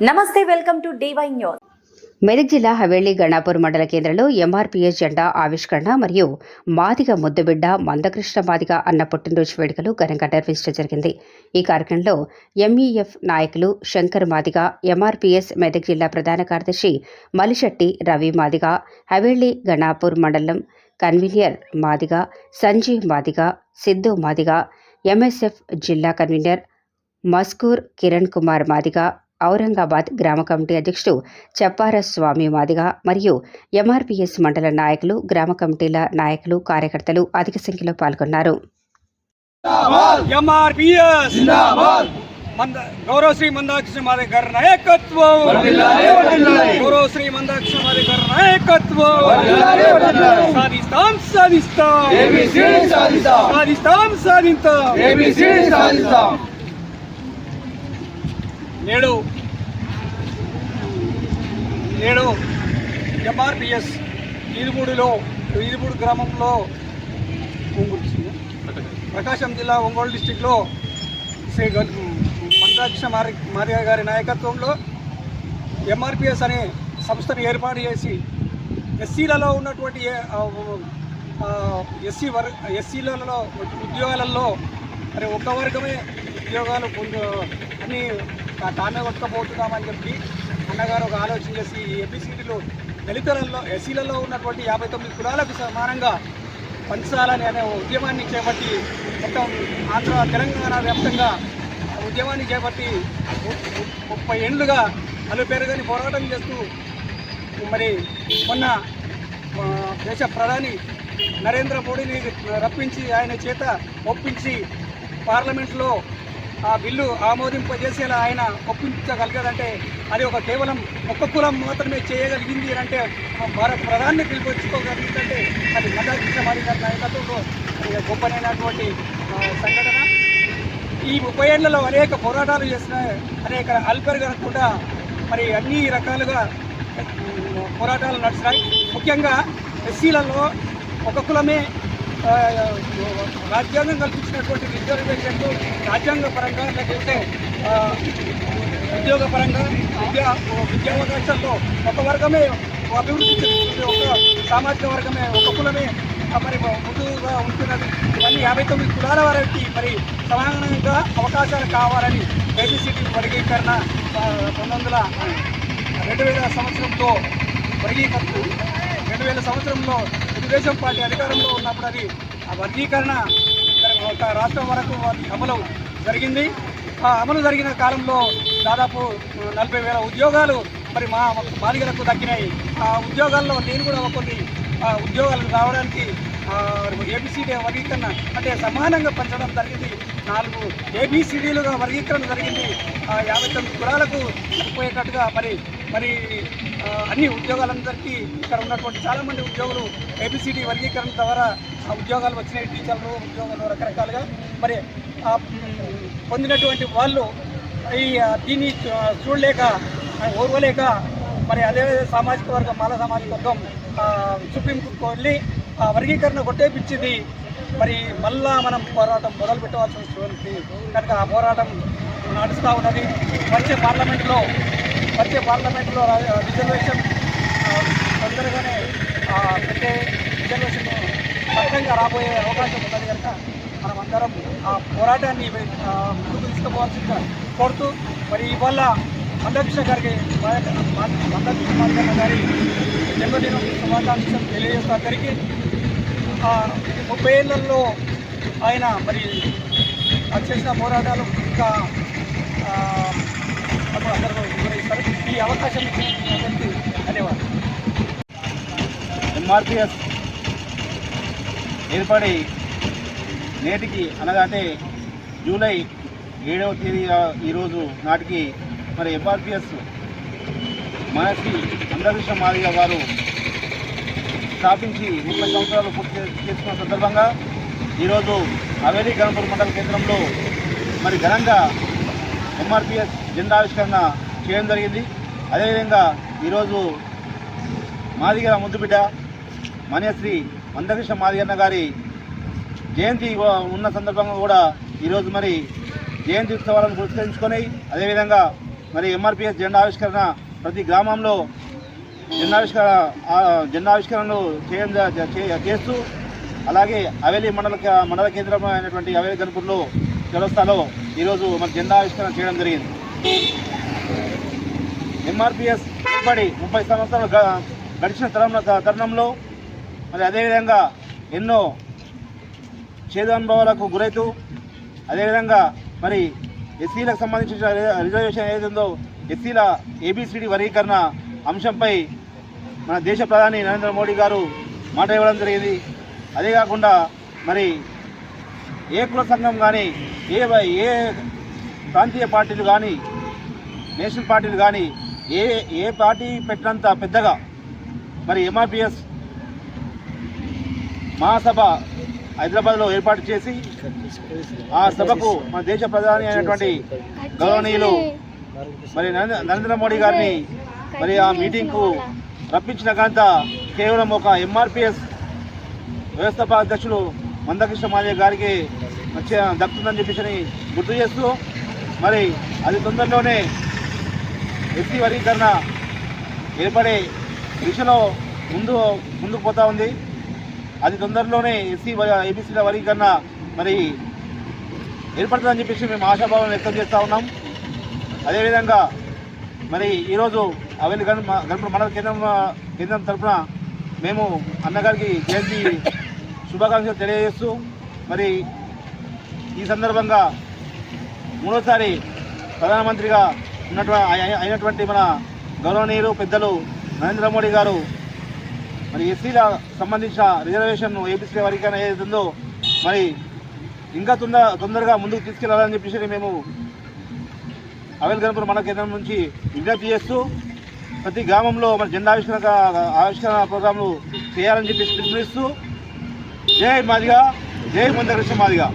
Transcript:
నమస్తే welcome to DY news Medak జిల్లా హవేళి గణాపూర్ మండల కేంద్రంలో ఎంఆర్పీఎస్ జెండా ఆవిష్కరణ మరియు మాదిగ ముద్దుబిడ్డ మందకృష్ణ మాదిగ అన్న పుట్టినరోజు వేడుకలు ఘనంగా నిర్వహించడం జరిగింది. ఈ కార్యక్రమంలో ఎంఈఎఫ్ నాయకులు శంకర్ మాదిగ ఎంఆర్పీఎస్ మెదక్ జిల్లా ప్రధాన కార్యదర్శి మలిశెట్టి రవి మాదిగ హవేళి గణాపూర్ మండలం కన్వీనర్ మాదిగ సంజీవ్ మాదిగ సిద్ధు మాదిగ ఎంఎస్ఎఫ్ జిల్లా కన్వీనర్ మస్కూర్ కిరణ్ కుమార్ మాదిగ ఔరంగాబాద్ గ్రామ కమిటీ అధ్యక్షుడు చప్పార స్వామి మాదిగ మరియు ఎంఆర్పీఎస్ మండల నాయకులు గ్రామ కమిటీల నాయకులు కార్యకర్తలు అధిక సంఖ్యలో పాల్గొన్నారు. ఎంఆర్పిఎస్! మంద గౌరవశ్రీ మందాకృష్ణ మాది గారి నాయకత్వం! గౌరవశ్రీ మందాకృష్ణ మాది గారి నాయకత్వం! సాధిస్తాం సాధిస్తాం! సాధిస్తాం. సాధిస్తాం. నేడు నేడు ఎంఆర్పిఎస్ ఈదుగూడిలో ఈదుగూడు గ్రామంలో ఒంగోలు ప్రకాశం జిల్లా ఒంగోలు డిస్టిక్లో శ్రీ మందాక్ష మారి మారియా గారి నాయకత్వంలో ఎంఆర్పిఎస్ అనే సంస్థను ఏర్పాటు చేసి ఎస్సీలలో ఉన్నటువంటి ఎస్సీ వర్ ఎస్సీలలో ఉద్యోగాలలో మరి ఒక్క వర్గమే ఉద్యోగాలు పొందు అని తామే కొట్టుకపోతున్నామని చెప్పి అన్నగారు ఒక ఆలోచన చేసి ఈ దళితులలో ఎస్సీలలో ఉన్నటువంటి యాభై తొమ్మిది కులాలకు సమానంగా పంచాలని అనే ఉద్యమాన్ని చేపట్టి మొత్తం ఆంధ్ర తెలంగాణ వ్యాప్తంగా ఉద్యమాన్ని చేపట్టి ముప్పై ఏళ్ళుగా అలుపెరగని పోరాటం చేస్తూ మరి మొన్న దేశ ప్రధాని నరేంద్ర మోడీని రప్పించి ఆయన చేత ఒప్పించి పార్లమెంట్లో ఆ బిల్లు ఆమోదింపజేసేలా ఆయన ఒప్పించగలిగారంటే అది ఒక కేవలం ఒక్క కులం మాత్రమే చేయగలిగింది అని అంటే భారత ప్రధాని పిలుపుచ్చుకోగలిగిందంటే అది మదాకృష్ణ మారి గారి నాయకత్వంలో గొప్పనైనటువంటి సంఘటన. ఈ ముప్పై ఏళ్ళలో అనేక పోరాటాలు చేసిన అనేక అల్పర్ కూడా మరి అన్ని రకాలుగా పోరాటాలు నడిచినాయి. ముఖ్యంగా ఎస్సీలలో ఒక కులమే రాజ్యాంగం కల్పించినటువంటి రిజర్వేషన్లు రాజ్యాంగ పరంగా లేకపోతే ఉద్యోగ పరంగా విద్యా విద్యావకాశాల్లో ఒక వర్గమే అభివృద్ధి చెందుతుంది ఒక సామాజిక వర్గమే ఒక కులమే. మరి ముందుగా ఉంటున్నది ఇవన్నీ యాభై తొమ్మిది కులాల వారికి మరి సమానంగా అవకాశాలు కావాలని ఏబిసిటీ వర్గీకరణ రెండు పంతొమ్మిది వందల రెండు వేల సంవత్సరంలో వర్గీకరణ రెండు వేల సంవత్సరంలో తెలుగుదేశం పార్టీ అధికారంలో ఉన్నప్పుడు అది ఆ వర్గీకరణ ఒక రాష్ట్రం వరకు వారి అమలు జరిగింది. ఆ అమలు జరిగిన కాలంలో దాదాపు నలభై వేల ఉద్యోగాలు మరి మా బాలికలకు దక్కినాయి. ఆ ఉద్యోగాల్లో నేను కూడా కొన్ని ఆ, ఉద్యోగాలు రావడానికి ఏబిసిడి వర్గీకరణ అంటే సమానంగా పంచడం జరిగింది. నాలుగు ఏబిసిడీలుగా వర్గీకరణ జరిగింది. ఆ, యాభై తొమ్మిది కులాలకు సరిపోయేటట్టుగా మరి మరి అన్ని ఉద్యోగాలందరికీ ఇక్కడ ఉన్నటువంటి చాలామంది ఉద్యోగులు ఏబిసిడి వర్గీకరణ ద్వారా ఆ ఉద్యోగాలు వచ్చినాయి. టీచర్లు ఉద్యోగాలు రకరకాలుగా మరి పొందినటువంటి వాళ్ళు ఈ దీన్ని చూడలేక ఓర్వలేక మరి అదే సామాజిక వర్గం మాల సామాజిక వర్గం ఆ, సుప్రీంకోర్టుకు వెళ్ళి ఆ వర్గీకరణ కొట్టేపించింది. మరి మళ్ళా మనం పోరాటం మొదలు పెట్టవలసిన కనుక ఆ పోరాటం నడుస్తూ ఉన్నది. వచ్చే పార్లమెంట్లో వచ్చే పార్లమెంట్లో రిజర్వేషన్ తొందరగానే పెట్టే రిజర్వేషన్ స్పష్టంగా రాబోయే అవకాశం ఉన్నది కనుక మనం అందరం ఆ పోరాటాన్ని ముందుకు తీసుకుపోవాల్సిందిగా కోరుతూ మరి ఇవాళ మందకృష్ణ గారికి మందకృష్ణ మార్గన్న గారి జన్మదినం శుభాకాంక్షలు తెలియజేస్తూ అందరికీ ముప్పై ఏళ్ళల్లో ఆయన మరి చేసిన పోరాటాలు ఇంకా అప్పుడు అందరూ వివరిస్తారు. ఈ అవకాశం ఇచ్చిన ధన్యవాదాలు. ఎంఆర్పిఎస్ ఏర్పడి నేటికి అనగా అంటే జూలై ఏడవ తేదీ ఈరోజు నాటికి మరి ఎంఆర్పిఎస్ మనసి అందకృష్ణ మాదిగ గారు స్థాపించి ముప్పై సంవత్సరాలు పూర్తి చేసుకున్న సందర్భంగా ఈరోజు హవేలీ గణపూర్ మండల కేంద్రంలో మరి ఘనంగా ఎంఆర్పిఎస్ జెండా ఆవిష్కరణ చేయడం జరిగింది. అదేవిధంగా ఈరోజు మాదిగర ముద్దుబిడ్డ మాన్యశ్రీ మందకృష్ణ మాదిగన్న గారి జయంతి ఉన్న సందర్భంగా కూడా ఈరోజు మరి జయంతి ఉత్సవాలను పురస్కరించుకొని అదేవిధంగా మరి ఎంఆర్పిఎస్ జెండా ఆవిష్కరణ ప్రతి గ్రామంలో జెండావిష్కరణ ఆ జెండావిష్కరణలు చేయం చేస్తూ అలాగే హవేలీ మండల మండల కేంద్రం అయినటువంటి హవేలీ గణపూర్లో చౌరస్తాలో ఈరోజు మరి జెండా ఆవిష్కరణ చేయడం జరిగింది. ఎంఆర్పిఎస్ ఏర్పడి ముప్పై సంవత్సరాలు గ- గడిచిన తరం తరుణంలో మరి అదేవిధంగా ఎన్నో ఛేదానుభవాలకు గురైతూ అదేవిధంగా మరి ఎస్సీలకు సంబంధించిన రి- రిజర్వేషన్ ఏదైతే ఉందో ఎస్సీల ఏబిసిడి వర్గీకరణ అంశంపై మన దేశ ప్రధాని నరేంద్ర మోడీ గారు మాట ఇవ్వడం జరిగింది. అదే కాకుండా మరి ఏ కుల సంఘం కానీ ఏ ఏ ప్రాంతీయ పార్టీలు కానీ నేషనల్ పార్టీలు కానీ ఏ ఏ పార్టీ పెట్టినంత పెద్దగా మరి ఎంఆర్పిఎస్ మహాసభ హైదరాబాద్లో ఏర్పాటు చేసి ఆ సభకు మన దేశ ప్రధాని అయినటువంటి గౌరవనీయులు మరి నరేంద్ర నరేంద్ర మోడీ గారిని మరి ఆ మీటింగ్కు రప్పించిన ఘనత కేవలం ఒక ఎంఆర్పిఎస్ వ్యవస్థాపక అధ్యక్షులు మందకృష్ణ మాదే గారికి దక్కుతుందని చెప్పేసి గుర్తు చేస్తూ మరి అది తొందరలోనే ఎస్సీ వర్గీకరణ ఏర్పడే దిశలో ముందు ముందుకు పోతా ఉంది. అది తొందరలోనే ఎస్సీ ఏబీసీల వర్గీకరణ మరి ఏర్పడుతుందని చెప్పేసి మేము ఆశాభావం వ్యక్తం చేస్తూ ఉన్నాం. అదేవిధంగా మరి ఈరోజు అవెల్లి గణ గణపతి మండల కేంద్రం కేంద్రం తరఫున మేము అన్నగారికి జయంతి శుభాకాంక్షలు తెలియజేస్తూ మరి ఈ సందర్భంగా మూడోసారి ప్రధానమంత్రిగా ఉన్నటువంటి అయినటువంటి మన గౌరవనీయులు పెద్దలు నరేంద్ర మోడీ గారు మరి ఎస్సీల సంబంధించిన రిజర్వేషన్ ఏపీసీ వారికి ఏదైతే ఉందో మరి ఇంకా తొందర తొందరగా ముందుకు తీసుకెళ్ళాలని చెప్పేసి మేము అవెల్ గణపూర్ కేంద్రం నుంచి విజ్ఞప్తి చేస్తూ ప్రతి గ్రామంలో మన జెండా ఆవిష్కరణ ఆవిష్కరణ ప్రోగ్రాంలు చేయాలని చెప్పి పిలుపునిస్తూ జై మాదిగా జై మందకృష్ణ మాదిగా.